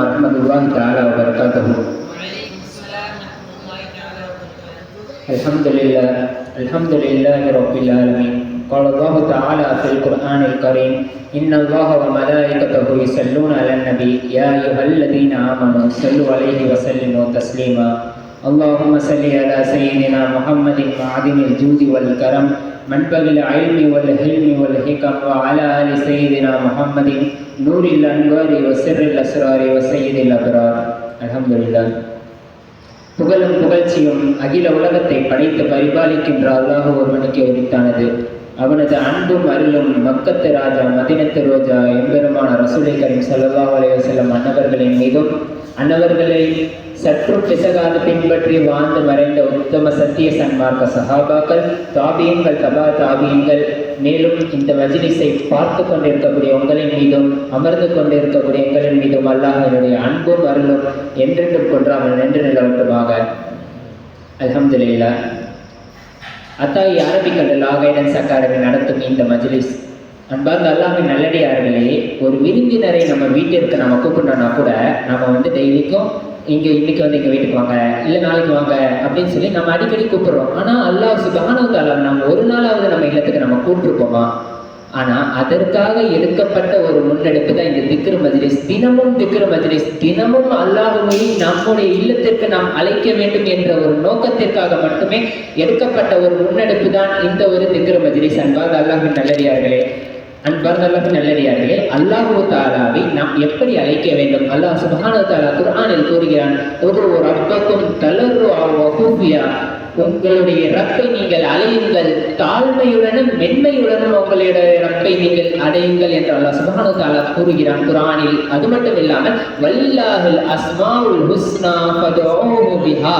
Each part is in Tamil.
ورحمة الله تعالى وبركاته. الحمد لله الحمد لله رب العالمين. قال الله تعالى في القرآن الكريم إن الله وملائكته يصلون على النبي. يا أيها الذين آمنوا صلوا عليه وسلموا تسليما. اللهم صل على سيدنا محمد معدن الجود والكرم منبغ العلم والحلم والحكم وعلى آل سيدنا محمد نور الأنوار وسر الأسرار وسيد الأبرار الحمد لله புகழும் புகழ்ச்சியும் அகில உலகத்தை படைத்து பரிபாலிக்கின்ற அல்லாஹ் ஒருவனுக்கு உரித்தானது அவனது அன்பும் அருளும் மக்கத்து ராஜா மதினத்து ரோஜா எம்பெருமான ரசூலை கரீம் ஸல்லல்லாஹு செல்லும் அன்னவர்களின் மீதும் அன்னவர்களை சற்று பிசகாது பின்பற்றி வாழ்ந்து மறைந்த உத்தம சத்திய சன்மார்க்க சகாபாக்கள் தாபியங்கள் தபா தாபியங்கள் மேலும் இந்த மஜ்லிஸை பார்த்து கொண்டிருக்கக்கூடிய உங்களின் மீதும் அமர்ந்து கொண்டிருக்கக்கூடிய எங்களின் மீதும் அல்லாஹினுடைய அன்பும் அருளும் என்றென்றும் கொன்றாமல் நின்று நிலவட்டுமாக. அல்ஹம்துலில்லாஹ். அத்தாயி அரபிக்கடல் கைடன்ஸ் அகாடமி நடத்தும் இந்த மஜ்லிஸ். அன்பார்ந்த அல்லாமே நல்லடியார்களே ஒரு விருந்தினரை நம்ம வீட்டிற்கு நம்ம கூப்பிட்டோம்னா கூட நம்ம வந்து டெய்லிக்கும் இங்கே இன்னைக்கு வந்து எங்கள் வீட்டுக்கு வாங்க இல்லை நாளைக்கு வாங்க அப்படின்னு சொல்லி நம்ம அடிக்கடி கூப்பிடுறோம். ஆனால் அல்லாஹ் சுபானவத்தால நம்ம ஒரு நாளாவது நம்ம இல்லத்துக்கு நம்ம கூப்பிட்டுருப்போமா? ஆனால் அதற்காக எடுக்கப்பட்ட ஒரு முன்னெடுப்பு தான் இந்த திக்ரு மஜ்லிஸ். தினமும் திக்ரு மஜ்லிஸ் தினமும் அல்லாஹுவை நம்முடைய இல்லத்திற்கு நாம் அழைக்க வேண்டும் என்ற ஒரு நோக்கத்திற்காக மட்டுமே எடுக்கப்பட்ட ஒரு முன்னெடுப்பு தான் இந்த ஒரு திக்ரு மஜ்லிஸ். அன்பார்ந்த அல்லாஹின் நல்லடியார்களே அன்பார்ந்த அல்லாஹின் நல்லடியார்களே அல்லாஹு தாலாவை நாம் எப்படி அழைக்க வேண்டும்? அல்லாஹ் சுபஹானு தாலா குர்ஆனில் கூறுகிறான் ஒரு ஒரு அப்பக்கும் தளர்வு உங்களுடைய ரப்பை நீங்கள் அலையுங்கள். தாழ்மையுடனும் மென்மையுடனும் உங்களுடைய ரப்பை நீங்கள் அடையுங்கள் என்று அல்லாஹ் சுபஹானு தாலா கூறுகிறான் குரானில் அது மட்டும் இல்லாமல் வல்லாஹில் அஸ்மாவுல் ஹுஸ்னா பிஹா.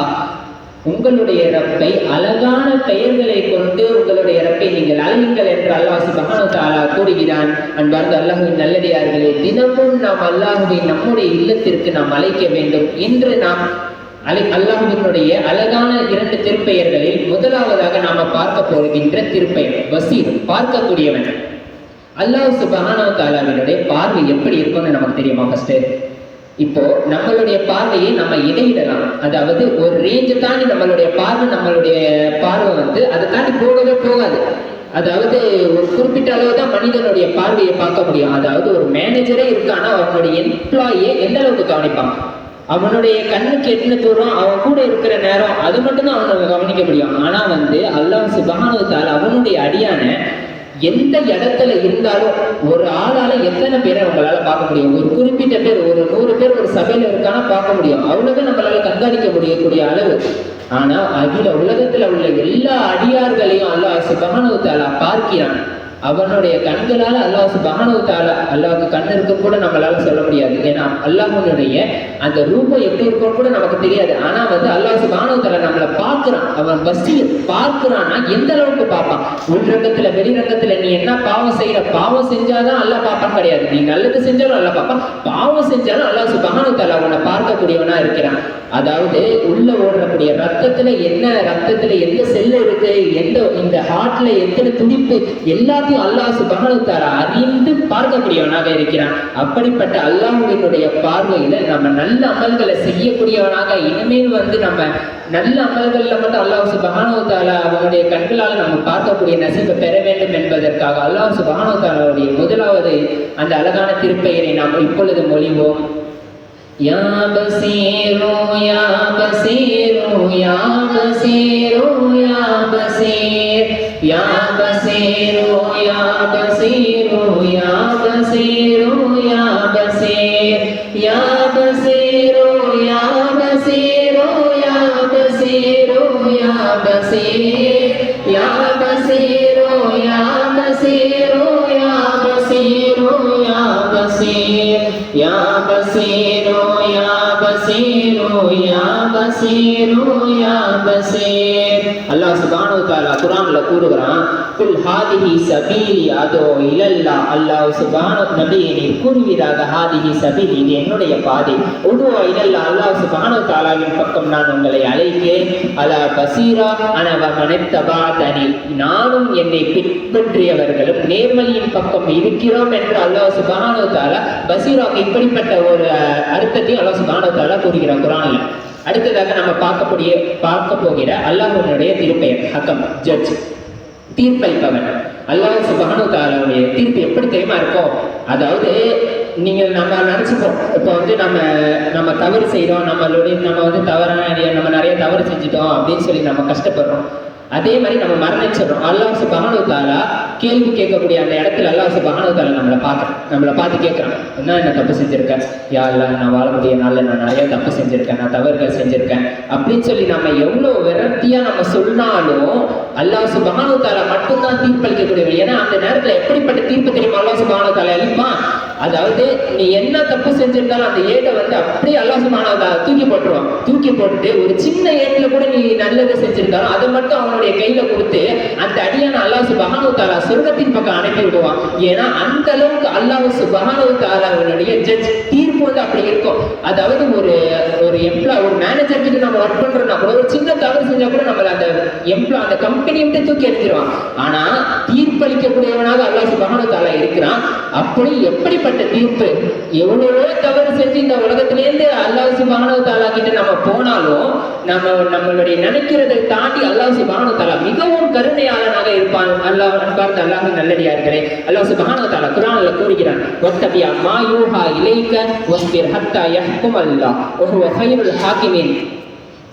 உங்களுடைய ரப்பை அழகான பெயர்களை கொண்டு உங்களுடைய ரப்பை நீங்கள் அழையுங்கள் என்று அல்லாஹ் சுபஹானு தாலா கூறுகிறான். அன்பார்ந்த அல்லாஹுவின் நல்லடியார்களே தினமும் நாம் அல்லாஹுவை நம்முடைய இல்லத்திற்கு நாம் அழைக்க வேண்டும். இன்று நாம் அலை அல்லாஹுவினுடைய அழகான இரண்டு திருப்பெயர்களில் முதலாவதாக நாம பார்க்க போகின்ற திருப்பெயர் வசீர் பார்க்கக்கூடியவன். அல்லாஹ் சுபஹானா தாலாவினுடைய பார்வை எப்படி இருக்கும்னு நமக்கு தெரியுமா ஃபர்ஸ்ட் இப்போ நம்மளுடைய பார்வையை நம்ம இடையிடலாம். அதாவது ஒரு ரேஞ்சை தாண்டி நம்மளுடைய பார்வை நம்மளுடைய பார்வை வந்து அதை தாண்டி போகவே போகாது. அதாவது ஒரு குறிப்பிட்ட அளவு தான் மனிதனுடைய பார்வையை பார்க்க முடியும். அதாவது ஒரு மேனேஜரே இருக்கானா அவனுடைய எம்ப்ளாயியை எந்த அளவுக்கு கவனிப்பான்? அவனுடைய கண்ணுக்கு எட்டின தூரம் அவன் கூட இருக்கிற நேரம் அது மட்டும்தான் அவனை கவனிக்க முடியும். ஆனா வந்து அல்லாஹ் சுபஹானுவத்தால் அவனுடைய அடியான எந்த இடத்துல இருந்தாலும் ஒரு ஆளால எத்தனை பேரை நம்மளால பார்க்க முடியும்? ஒரு குறிப்பிட்ட பேர் ஒரு நூறு பேர் ஒரு சபையில இருக்கானா பார்க்க முடியும். அவ்வளவு நம்மளால கண்காணிக்க முடியக்கூடிய அளவு. ஆனா அகில உலகத்துல உள்ள எல்லா அடியார்களையும் அல்லாஹ் சுபஹானுவத்தாலா பார்க்கிறான். அவனுடைய கண்களால் அல்லாஹ் சுபஹானஹு தஆலா அல்லாஹ்வுக்கு கண் இருக்குன்னு கூட நம்மளால சொல்ல முடியாது. ஏன்னா அல்லாஹனுடைய அந்த ரூபம் எப்படி இருக்கும்னு கூட நமக்கு தெரியாது. ஆனா வந்து அல்லாஹ் சுபஹானஹு நம்மளை பார்க்கிறான். அவன் பஸ்டில் பார்க்கிறான்னா எந்த அளவுக்கு பார்ப்பான்? உள்ரங்கத்துல வெளிரங்கத்துல நீ என்ன பாவம் செய்யற பாவம் செஞ்சாதான் அல்லாஹ் பார்ப்பான் கிடையாது. நீ நல்லது செஞ்சாலும் அல்லாஹ் பார்ப்பான். பாவம் செஞ்சாலும் அல்லாஹ் சுபஹானஹு தஆலா உன்னை பார்க்கக்கூடியவனா இருக்கிறான். அதாவது உள்ள ஓடக்கூடிய ரத்தத்துல என்ன ரத்தத்துல எந்த செல் இருக்கு எந்த இந்த ஹார்ட்ல எத்தனை துடிப்பு எல்லாத்தையும் எல்லாத்தையும் அல்லாஹ் சுபகனுத்தார அறிந்து பார்க்கக்கூடியவனாக இருக்கிறான். அப்படிப்பட்ட அல்லாஹினுடைய பார்வையில நம்ம நல்ல அமல்களை செய்யக்கூடியவனாக இனிமேல் வந்து நம்ம நல்ல அமல்கள்ல மட்டும் அல்லாஹ் சுபகானவத்தால அவனுடைய கண்களால் நம்ம பார்க்கக்கூடிய நசிப்பை பெற வேண்டும் என்பதற்காக அல்லாஹ் சுபகானவத்தாலாவுடைய முதலாவது அந்த அழகான திருப்பெயரை நாம் இப்பொழுது மொழிவோம். யா பசீரோ யா பசீரோ யா பசீரோ யா பசீர் या बसेरो या बसेरो या बसेरो या बसेर या बसेरो या बसेरो या बसेरो या बसेर या बसेरो या बसेरो या बसेरो या बसेर या बसेरो या பசீரு யா பசீரு யா பசீர் அல்லாஹ் கூறுகிறான் குல் ஹாதிஹி சபீலி அதோ இலல்லா. அல்லாஹ் நீ கூறுவீராக ஹாதிஹி சபீலி இது என்னுடைய பாதை. உதுவ இலல்லா. அல்லாஹ் பக்கம் நான் உங்களை அழைக்கிறேன் அலா பசீரா அனவ மனித்தபாதனி நானும் என்னை பின்பற்றியவர்களும் நேர்மலியின் பக்கம் இருக்கிறோம் என்று அல்லாஹ் சுபானு தாலா பசீரா பசீராக்கு இப்படிப்பட்ட ஒரு அர்த்தத்தையும் அல்லாஹ் சுபானு வ தஆலா கூறுகிறார் குர்ஆன்ல அடுத்ததாக நம்ம பார்க்கக்கூடிய பார்க்க போகிற அல்லாஹனுடைய திருப்பெயர் ஹக்கம் ஜட்ஜ் தீர்ப்பளிப்பவன். அல்லாஹ் சுபஹானு தாலாவுடைய தீர்ப்பு எப்படி தெரியுமா இருக்கும் அதாவது நீங்கள் நம்ம நினச்சிப்போம். இப்போ வந்து நம்ம நம்ம தவறு செய்கிறோம் நம்மளுடைய நம்ம வந்து தவறான நம்ம நிறைய தவறு செஞ்சுட்டோம் அப்படின்னு சொல்லி நம்ம கஷ்டப்படுறோம். அதே மாதிரி நம்ம மரணிச்சிடறோம். அல்லாஹ் சுபஹானு தாலா கேள்வி கேட்கக்கூடிய அந்த இடத்துல அல்லாஹ் சுபஹானு தாலா நம்மளை பார்க்குறோம் நம்மளை பார்த்து கேட்குறான். என்ன என்ன தப்பு செஞ்சிருக்கேன் யா அல்லா நான் வாழக்கூடிய நாளில் நான் நிறைய தப்பு செஞ்சிருக்கேன். நான் தவறுகள் செஞ்சிருக்கேன். அப்படின்னு சொல்லி நம்ம எவ்வளோ விரக்தியாக நம்ம சொன்னாலும் அல்லாஹ் சுபஹானு தாலா மட்டும்தான் தீர்ப்பளிக்கக்கூடியவர் ஏன்னா அந்த நேரத்தில் எப்படிப்பட்ட தீர்ப்பு தெரியுமா? அல்லாஹ் சுபஹானு தாலா அளிப்பான் அதாவது நீ என்ன தப்பு செஞ்சிருந்தாலும் அந்த ஏட்டை வந்து அப்படியே அல்லாஹ் சுபஹானு தூக்கி போட்டுருவான். தூக்கி போட்டுட்டு ஒரு சின்ன ஏட்டில் கூட நீ நல்லது செஞ்சிருந்தாலும் அதை மட்டும் அவனுடைய கையில கொடுத்து அந்த அடியான அல்லாஹ் சுபஹானு தாலா சொர்க்கத்தின் பக்கம் அனுப்பி விடுவான். ஏன்னா அந்த அளவுக்கு அல்லாஹ் சுபஹானு தாலாவுடைய ஜட்ஜ் தீர்ப்பு வந்து அப்படி இருக்கும். அதாவது ஒரு ஒரு எம்ப்ளாய் ஒரு மேனேஜர் கிட்ட நம்ம ஒர்க் பண்றோம்னா கூட ஒரு சின்ன தவறு செஞ்சா கூட நம்மள அந்த எம்ப்ளா அந்த கம்பெனியை விட்டு தூக்கி எடுத்துருவான். ஆனா தீர்ப்பளிக்கக்கூடியவனாக அல்லாஹ் சுபஹானு தாலா இருக்கிறான். அப்படி எப்படிப்பட்ட தீர்ப்பு? எவ்வளவோ தவறு செஞ்சு இந்த உலகத்திலேருந்து அல்லாஹ் சுபஹானு தாலா கிட்ட நம்ம போனாலும் நம்ம நம்மளுடைய நினைக்கிறதை தாண்டி அல்லாஹ் சுபஹானு தாலா மிகவும் கருணையாளனாக இருப்பான். அல்லாஹ் அன்பார்ந்த அல்லாஹ் நல்லடியார்களே அல்லாஹ் சுபஹானு தாலா குரான்ல கூறுகிறான் ஒத்தபியா மா யூஹா இலைக்க வஸ்பிர் ஹத்தா யஹ்கும் அல்லாஹ் ஒரு ஹைருல் ஹாக்கிமின்.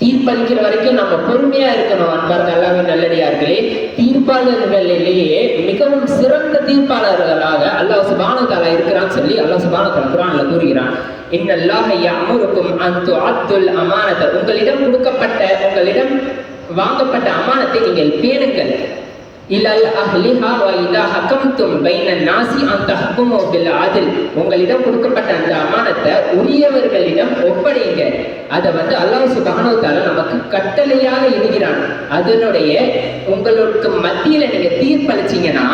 தீர்ப்பளிக்கிற வரைக்கும் நம்ம பொறுமையா இருக்கணும் அன்பார்ந்த எல்லாமே நல்லடியார்களே. தீர்ப்பாளர்களிலேயே மிகவும் சிறந்த தீர்ப்பாளர்களாக அல்லாஹ் சுபானு இருக்கிறான்னு சொல்லி அல்லாஹ் சுபானு குரான்ல கூறுகிறான். இன்னல்லாக யஅமுருக்கும் அந்த அத்துல் அமானத்தை உங்களிடம் கொடுக்கப்பட்ட உங்களிடம் வாங்கப்பட்ட அமானத்தை நீங்கள் பேணுங்கள். இலல் அஹ்லிஹா வ இதா ஹகம்தும் பைன நாசி அந்த ஹக்குமோ பில் ஆதில். உங்களிடம் கொடுக்கப்பட்ட அந்த அமானத்தை உரியவர்களிடம் ஒப்படைங்க. அதை வந்து அல்லாஹ் சுப்ஹானஹு வ நமக்கு கட்டளையாக இடுகிறான் அதனுடைய உங்களுக்கு மத்தியில நீங்க தீர்ப்பளிச்சீங்கன்னா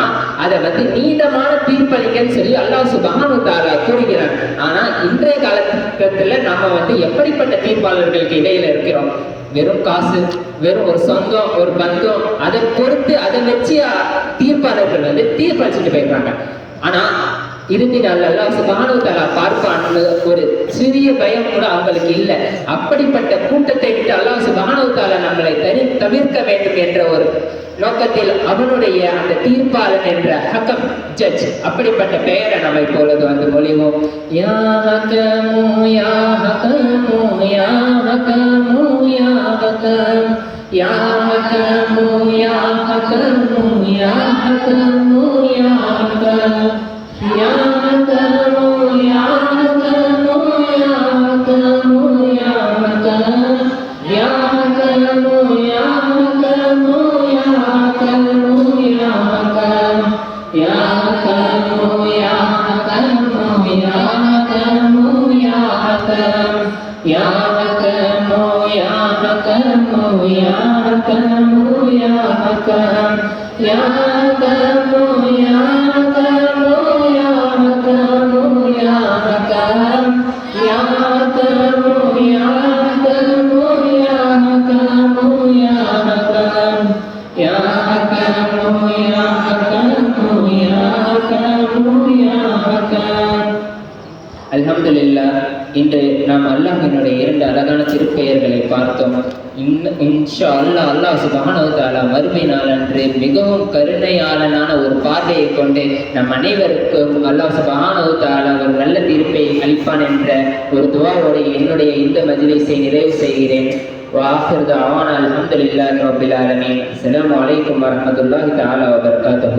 அதை வந்து நீண்டமான தீர்ப்பளிங்கன்னு சொல்லி அல்லாஹ் சுப்ஹானஹு வ கூறுகிறான். ஆனா இன்றைய காலகட்டத்துல நம்ம வந்து எப்படிப்பட்ட தீர்ப்பாளர்களுக்கு இடையில இருக்கிறோம்? வெறும் காசு வெறும் ஒரு சொந்தம் ஒரு பந்தம் அதை பொறுத்து அதை வச்சு தீர்ப்பாளர்கள் வந்து தீர்ப்பளிச்சுட்டு போயிடுறாங்க. ஆனா இறுதி நாள் அல்லாஹ் சுப்ஹானஹு பார்ப்பான்னு ஒரு சிறிய பயம் கூட அவங்களுக்கு இல்லை. அப்படிப்பட்ட கூட்டத்தை விட்டு அல்லாஹ் சுப்ஹானஹு நம்மளை தனி தவிர்க்க வேண்டும் என்ற ஒரு நோக்கத்தில் அவனுடைய அந்த தீர்ப்பாளன் என்ற ஹக்கம் ஜட்ஜ் அப்படிப்பட்ட பெயரை நம்ம இப்பொழுது வந்து மொழிவோம். யா ஹக்கமு யா Ya Hakamu, Ya Hakamu, Ya Hakamu, Ya Hakamu, करम या करमो या करमो या करमो या करम या करमो या करमो या करमो या करम या करमो या करमो या करमो या करम अल्हम्दुलिल्लाह இன்று நாம் அல்லாஹினுடைய இரண்டு அழகான திருப்பெயர்களை பார்த்தோம் இன்னும் இன்ஷா அல்லாஹ் அல்லாஹ் சுப்ஹானஹு வ தஆலா மறுமை நாளன்று மிகவும் கருணையாளனான ஒரு பார்வையை கொண்டு நம் அனைவருக்கும் அல்லாஹ் சுப்ஹானஹு வ தஆலா ஒரு நல்ல தீர்ப்பை அளிப்பான் என்ற ஒரு துவாவோடு என்னுடைய இந்த மஜ்லிஸை நிறைவு செய்கிறேன் وآخر دعوانا الحمد لله رب العالمين السلام عليكم ورحمة الله تعالى وبركاته